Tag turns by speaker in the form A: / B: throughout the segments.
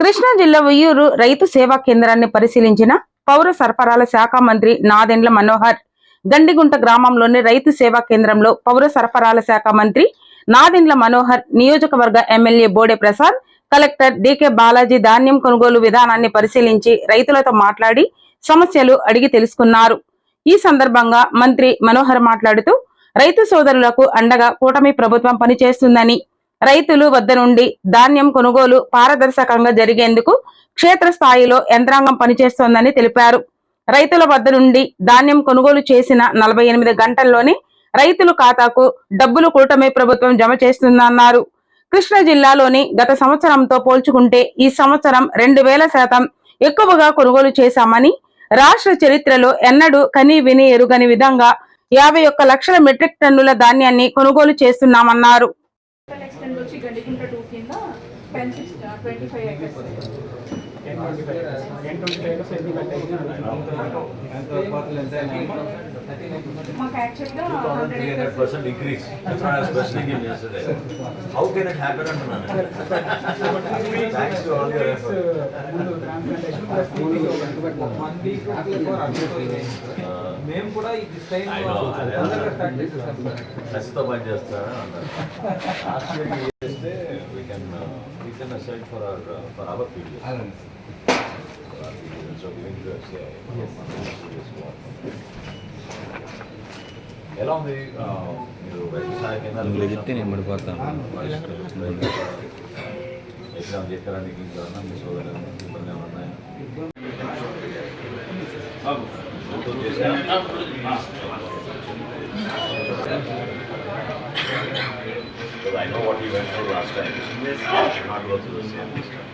A: కృష్ణా జిల్లా ఉయ్యూరు రైతు సేవా కేంద్రాన్ని పరిశీలించిన పౌర సరఫరాల శాఖ మంత్రి నాదెండ్ల మనోహర్ గండిగుంట గ్రామంలోని రైతు సేవా కేంద్రంలో పౌర సరఫరాల శాఖ మంత్రి నాదెండ్ల మనోహర్ నియోజకవర్గ MLA Bode Prasad collector D K Balaji ధాన్యం కొనుగోలు విధానాన్ని పరిశీలించి రైతులతో మాట్లాడి సమస్యలు అడిగి తెలుసుకున్నారు. ఈ సందర్భంగా మంత్రి మనోహర్ మాట్లాడుతూ రైతు సోదరులకు అండగా కూటమి ప్రభుత్వం పనిచేస్తుందని రైతులు వద్ద నుండి ధాన్యం కొనుగోలు పారదర్శకంగా జరిగేందుకు క్షేత్రస్థాయిలో యంత్రాంగం పనిచేస్తోందని తెలిపారు. రైతుల వద్ద నుండి ధాన్యం కొనుగోలు చేసిన నలభై ఎనిమిది గంటల్లోనే రైతుల ఖాతాకు డబ్బులు కూటమి ప్రభుత్వం జమ చేస్తుందన్నారు. కృష్ణా జిల్లాలోని గత సంవత్సరంతో పోల్చుకుంటే ఈ సంవత్సరం రెండు వేల శాతం ఎక్కువగా కొనుగోలు చేశామని రాష్ట్ర చరిత్రలో ఎన్నడూ కని విని ఎరుగని విధంగా యాభై ఒక్క లక్షల మెట్రిక్ టన్నుల ధాన్యాన్ని కొనుగోలు చేస్తున్నామన్నారు.
B: టోటల్ వచ్చి గడ్డికుంట టూ కింద ten six twenty five acres మాకు యాక్చువల్గా hundred acres
C: percent increase. That's what I was questioning him yesterday. How can it happen అంటున్నాను. Thanks to all your effort.
D: మేము కూడా ఈ టైం
C: I know, అదే
D: తొందరగా
C: కసితో పని చేస్తారా అన్నారు. Last year we చేస్తే we can, uh, we can assign for our, uh, for our period. For our period. So giving the CI. ఎలా ఉంది ఆ, మీరు వ్యవసాయ కేంద్రాలు
E: ఇందులో చెప్తే నేను పడిపోతాను.
C: ఎగ్జామ్ చేయడానికి ఇంకా ఏమన్నా మీ సోదరులు ఇబ్బంది ఏమైనా ఉన్నాయా గుంటూరు చేశారా? Because I know what you went through last time. You should not go through the same this time.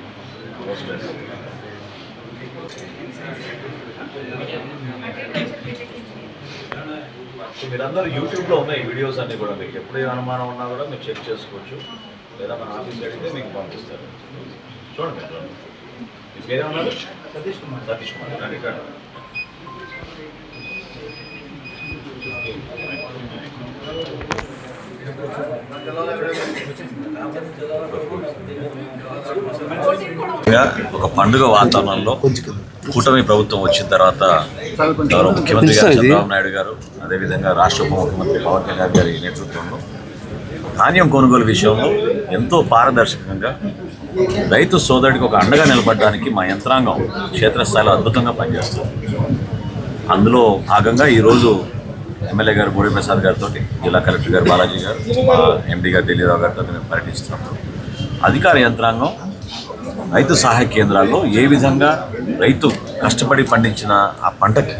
C: No stress. So మీరందరూ యూట్యూబ్లో ఉన్నాయి వీడియోస్ అన్నీ కూడా మీకు. ఎప్పుడు అనుమానం ఉన్నా కూడా మీరు చెక్ చేసుకోవచ్చు. లేదా మన ఆఫీస్ అడిగితే మీకు పంపిస్తారు. చూడండి మీరు. పేరేమన్నారు సతీష్ కుమార్. సతీష్ కుమార్. ఒక పండుగ వాతావరణంలో కూటమి ప్రభుత్వం వచ్చిన తర్వాత గౌరవ ముఖ్యమంత్రి గారు చంద్రబాబు నాయుడు గారు అదేవిధంగా రాష్ట్ర ఉప ముఖ్యమంత్రి పవన్ కళ్యాణ్ గారి నేతృత్వంలో ధాన్యం కొనుగోలు విషయంలో ఎంతో పారదర్శకంగా రైతు సోదరుడికి ఒక అండగా నిలబడడానికి మా యంత్రాంగం క్షేత్రస్థాయిలో అద్భుతంగా పనిచేస్తుంది. అందులో భాగంగా ఈరోజు ఎమ్మెల్యే గారు బోడి ప్రసాద్ గారితో జిల్లా కలెక్టర్ గారు బాలాజీ గారు మా ఎండి గారు ఢిల్లీరావు గారితో మేము పర్యటిస్తున్నాము అధికార యంత్రాంగం రైతు సహాయ కేంద్రాల్లో ఏ విధంగా రైతు కష్టపడి పండించిన ఆ పంటకి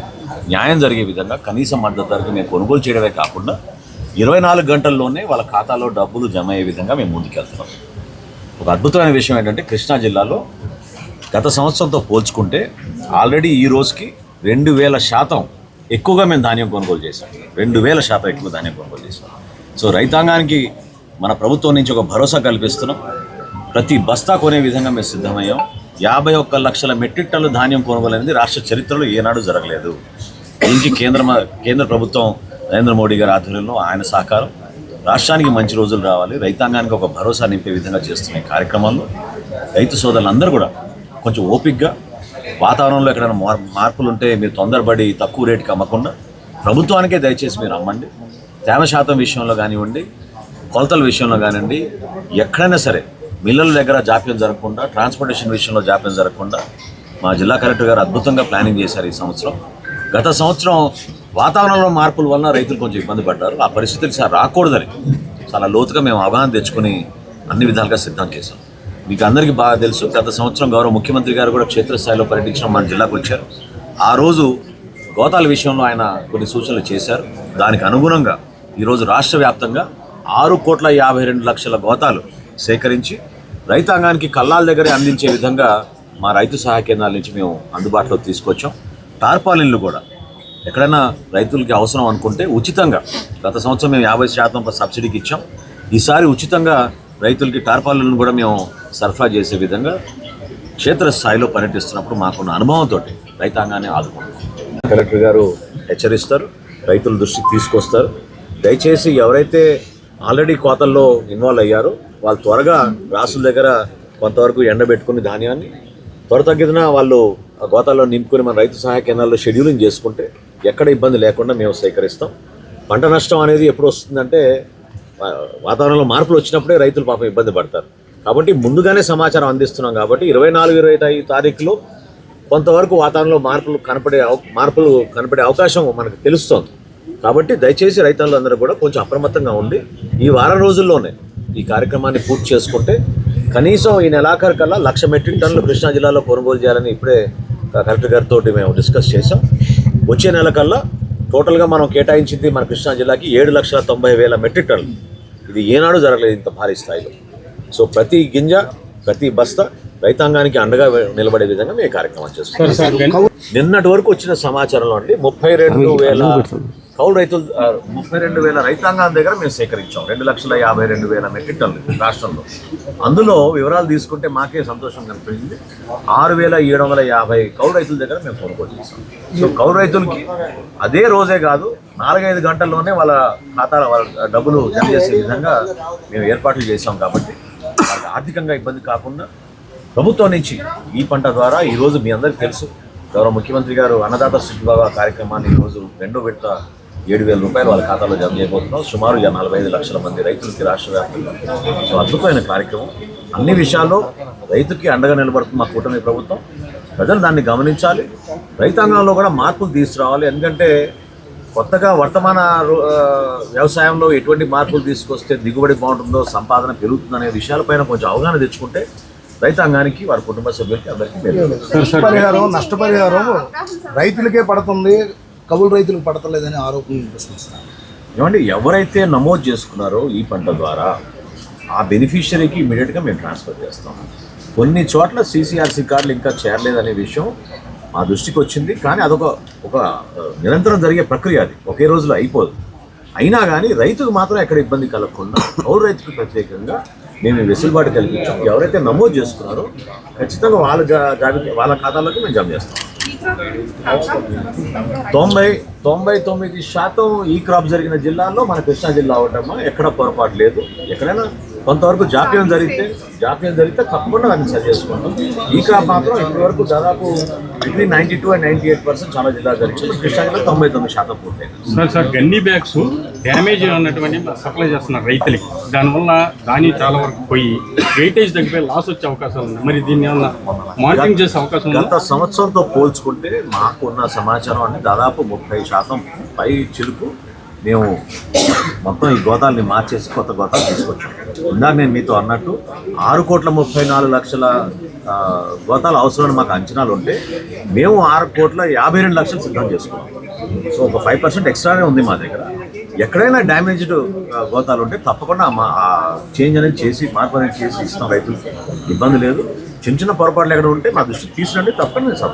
C: న్యాయం జరిగే విధంగా కనీస మద్దతు ధరకు మేము కొనుగోలు చేయడమే కాకుండా ఇరవై నాలుగు గంటల్లోనే వాళ్ళ ఖాతాలో డబ్బులు జమ అయ్యే విధంగా మేము ముందుకెళ్తున్నాం. ఒక అద్భుతమైన విషయం ఏంటంటే కృష్ణా జిల్లాలో గత సంవత్సరంతో పోల్చుకుంటే ఆల్రెడీ ఈ రోజుకి రెండు వేల శాతం ఎక్కువగా మేము ధాన్యం కొనుగోలు చేసాం రెండు వేల శాతం ఎక్కువ ధాన్యం కొనుగోలు చేసాం సో రైతాంగానికి మన ప్రభుత్వం నుంచి ఒక భరోసా కల్పిస్తున్నాం. ప్రతి బస్తా కొనే విధంగా మేము సిద్ధమయ్యాం. యాభై ఒక్క లక్షల మెట్రిక్ టన్నుల ధాన్యం కొనుగోలు అనేది రాష్ట్ర చరిత్రలో ఏనాడు జరగలేదు. దీనికి కేంద్ర కేంద్ర ప్రభుత్వం నరేంద్ర మోడీ గారి ఆధ్వర్యంలో ఆయన సహకారం. రాష్ట్రానికి మంచి రోజులు రావాలి. రైతాంగానికి ఒక భరోసా నింపే విధంగా చేస్తున్న కార్యక్రమాల్లో రైతు సోదరులందరూ కూడా కొంచెం ఓపిక్గా వాతావరణంలో ఎక్కడైనా మార్ మార్పులు ఉంటే మీరు తొందరపడి తక్కువ రేటుకి అమ్మకుండా ప్రభుత్వానికే దయచేసి మీరు అమ్మండి. తేమ శాతం విషయంలో కానివ్వండి కొలతల విషయంలో కానివ్వండి ఎక్కడైనా సరే మిల్లల దగ్గర జాప్యం జరగకుండా ట్రాన్స్పోర్టేషన్ విషయంలో జాప్యం జరగకుండా మా జిల్లా కలెక్టర్ గారు అద్భుతంగా ప్లానింగ్ చేశారు ఈ సంవత్సరం. గత సంవత్సరం వాతావరణంలో మార్పుల వలన రైతులు కొంచెం ఇబ్బంది పడ్డారు. ఆ పరిస్థితులు సార్ రాకూడదని చాలా లోతుగా మేము అవగాహన తెచ్చుకొని అన్ని విధాలుగా సిద్ధం చేశాం. మీకు అందరికీ బాగా తెలుసు గత సంవత్సరం గౌరవ ముఖ్యమంత్రి గారు కూడా క్షేత్రస్థాయిలో పర్యటించడం మన జిల్లాకు వచ్చారు. ఆ రోజు గోతాల విషయంలో ఆయన కొన్ని సూచనలు చేశారు. దానికి అనుగుణంగా ఈరోజు రాష్ట్ర వ్యాప్తంగా ఆరు కోట్ల యాభై రెండు లక్షల గోతాలు సేకరించి రైతాంగానికి కల్లాల దగ్గరే అందించే విధంగా మా రైతు సహాయ కేంద్రాల నుంచి మేము అందుబాటులో తీసుకొచ్చాం. టార్పాలిన్లు కూడా. ఎక్కడైనా రైతులకి అవసరం అనుకుంటే ఉచితంగా గత సంవత్సరం మేము యాభై శాతం సబ్సిడీకి ఇచ్చాం. ఈసారి ఉచితంగా రైతులకి టార్పాలిన్లు కూడా మేము సరఫరా చేసే విధంగా క్షేత్రస్థాయిలో పర్యటిస్తున్నప్పుడు మాకున్న అనుభవంతో రైతాంగాన్ని ఆదుకుంటాం. కలెక్టర్ గారు హెచ్చరిస్తారు రైతుల దృష్టికి తీసుకొస్తారు. దయచేసి ఎవరైతే ఆల్రెడీ కోతల్లో ఇన్వాల్వ్ అయ్యారో వాళ్ళు త్వరగా రాసుల దగ్గర కొంతవరకు ఎండబెట్టుకుని ధాన్యాన్ని త్వరతగ్గిన వాళ్ళు ఆ గోతాల్లో నింపుకొని మన రైతు సహాయ కేంద్రాల్లో షెడ్యూలింగ్ చేసుకుంటే ఎక్కడ ఇబ్బంది లేకుండా మేము సేకరిస్తాం. పంట నష్టం అనేది ఎప్పుడు వస్తుందంటే వాతావరణంలో మార్పులు వచ్చినప్పుడే రైతులు పాపం ఇబ్బంది పడతారు. కాబట్టి ముందుగానే సమాచారం అందిస్తున్నాం కాబట్టి ఇరవై నాలుగు ఇరవై ఐదు తారీఖులో కొంతవరకు వాతావరణంలో మార్పులు కనపడే మార్పులు కనపడే అవకాశం మనకు తెలుస్తోంది. కాబట్టి దయచేసి రైతులందరూ కూడా కొంచెం అప్రమత్తంగా ఉండి ఈ వారం రోజుల్లోనే ఈ కార్యక్రమాన్ని పూర్తి చేసుకుంటే కనీసం ఈ నెలాఖరు కల్లా లక్ష మెట్రిక్ టన్నులు కృష్ణా జిల్లాలో కొనుగోలు చేయాలని ఇప్పుడే కలెక్టర్ గారితో మేము డిస్కస్ చేసాం వచ్చే నెల కల్లా టోటల్గా మనం కేటాయించింది మన కృష్ణా జిల్లాకి ఏడు లక్షల తొంభై వేల మెట్రిక్ టన్నులు. ఇది ఏనాడు జరగలేదు ఇంత భారీ స్థాయిలో. సో ప్రతి గింజ ప్రతి బస్తా రైతాంగానికి అండగా నిలబడే విధంగా మేము కార్యక్రమం చేస్తాం నిన్నటి వరకు వచ్చిన సమాచారంలో అండి ముప్పై రెండు వేల కౌలు రైతులు ముప్పై రెండు వేల రైతాంగం దగ్గర మేము సేకరించాం. రెండు లక్షల యాభై రెండు వేల మెట్రిక్ టన్నులు రాష్ట్రంలో. అందులో వివరాలు తీసుకుంటే మాకే సంతోషం కనిపించింది. ఆరు వేల ఏడు వందల యాభై కౌలు రైతుల దగ్గర మేము కొనుగోలు చేసాం సో కౌలు రైతులకి అదే రోజే కాదు నాలుగైదు గంటల్లోనే వాళ్ళ ఖాతాల వాళ్ళ డబ్బులు జమ చేసే విధంగా మేము ఏర్పాట్లు చేసాం కాబట్టి ఆర్థికంగా ఇబ్బంది కాకుండా ప్రభుత్వం నుంచి ఈ పంట ద్వారా ఈరోజు మీ అందరికీ తెలుసు. గౌరవ ముఖ్యమంత్రి గారు అన్నదాత సుఖీభావ కార్యక్రమాన్ని ఈరోజు రెండో విడత ఏడు వేల రూపాయలు వాళ్ళ ఖాతాలో జమ చేయబోతున్నాం. సుమారు నలభై ఐదు లక్షల మంది రైతులకి రాష్ట్ర వ్యాప్తంగా. సో అద్భుతమైన కార్యక్రమం. అన్ని విషయాల్లో రైతుకి అండగా నిలబడుతుంది మా కూటమి ప్రభుత్వం. ప్రజలు దాన్ని గమనించాలి. రైతాంగంలో కూడా మార్పులు తీసుకురావాలి. ఎందుకంటే కొత్తగా వర్తమాన వ్యవసాయంలో ఎటువంటి మార్పులు తీసుకొస్తే దిగుబడి బాగుంటుందో సంపాదన పెరుగుతుందనే విషయాలపైన కొంచెం అవగాహన తెచ్చుకుంటే రైతాంగానికి వారి కుటుంబ సభ్యులకి అందరికీ మేలు.
E: నష్టపరిహారం నష్టపరిహారం రైతులకే పడుతుంది కౌలు రైతులకు పడతలేదని ఆరోపణ వినిపిస్తుంది సార్.
C: ఏమండి ఎవరైతే నమోదు చేసుకున్నారో ఈ పంట ద్వారా ఆ బెనిఫిషరీకి ఇమీడియట్గా మేము ట్రాన్స్ఫర్ చేస్తాం. కొన్ని చోట్ల సీసీఆర్సీ కార్డులు ఇంకా చేరలేదనే విషయం మా దృష్టికి వచ్చింది. కానీ అదొక ఒక నిరంతరం జరిగే ప్రక్రియ అది. ఒకే రోజులో అయిపోదు. అయినా కానీ రైతుకు మాత్రం ఎక్కడ ఇబ్బంది కలగకుండా కౌలు రైతుకు ప్రత్యేకంగా మేము వెసులుబాటు కల్పించాం. ఎవరైతే నమోదు చేసుకున్నారో ఖచ్చితంగా వాళ్ళ జా- జాబితా వాళ్ళ ఖాతాలోకి మేము జమ చేస్తాం. తొంభై తొంభై తొమ్మిది శాతం ఈ క్రాప్ జరిగిన జిల్లాల్లో మన కృష్ణా జిల్లా అవటమ్మా ఎక్కడ పొరపాటు లేదు. ఎక్కడైనా కొంతవరకు జాప్యం జరిగితే జాప్యం జరిగితే తప్పకుండా దాన్ని సరి చేసుకుంటాం. ఈ క్రాప్ మాత్రం ఇప్పటి వరకు దాదాపు between ninety two and ninety eight percent చాలా జిల్లాలు జరిగింది. మన కృష్ణా జిల్లా తొంభై తొమ్మిది శాతం పూర్తయింది.
F: Sir sir gunny bags damage ఉన్నటువంటి సప్లై చేస్తున్నారు రైతులకి. దానివల్ల ధాన్యం చాలా వరకు పోయి వెయిటేజ్ తగ్గిపోయి లాస్ వచ్చే అవకాశాలు ఉన్నాయి. మరి దీన్ని ఏమన్నా మానిటరింగ్ చేసే అవకాశం
C: గత సంవత్సరంతో పోల్చుకుంటే మాకు ఉన్న సమాచారం అంటే దాదాపు ముప్పై శాతం పై చిలుకు మేము మొత్తం ఈ గోతాల్ని మార్చేసి కొత్త గోతాలు తీసుకొచ్చాం. ఇందాక నేను మీతో అన్నట్టు ఆరు కోట్ల ముప్పై నాలుగు లక్షల గోతాలు అవసరమని మాకు అంచనాలు ఉంటే మేము ఆరు కోట్ల యాభై రెండు లక్షలు సిద్ధం చేసుకున్నాం. సో ఒక ఫైవ్ పర్సెంట్ ఎక్స్ట్రానే ఉంది మా దగ్గర. ఎక్కడైనా డ్యామేజ్డ్ గోతాలు ఉంటే తప్పకుండా మా చేంజ్ అనేది చేసి మార్పు అనేది చేసి ఇస్తాం రైతులకి. ఇబ్బంది లేదు. చిన్న చిన్న పొరపాట్లు ఎక్కడ ఉంటే మా దృష్టికి తీసుకురండి తప్పని నేను సభ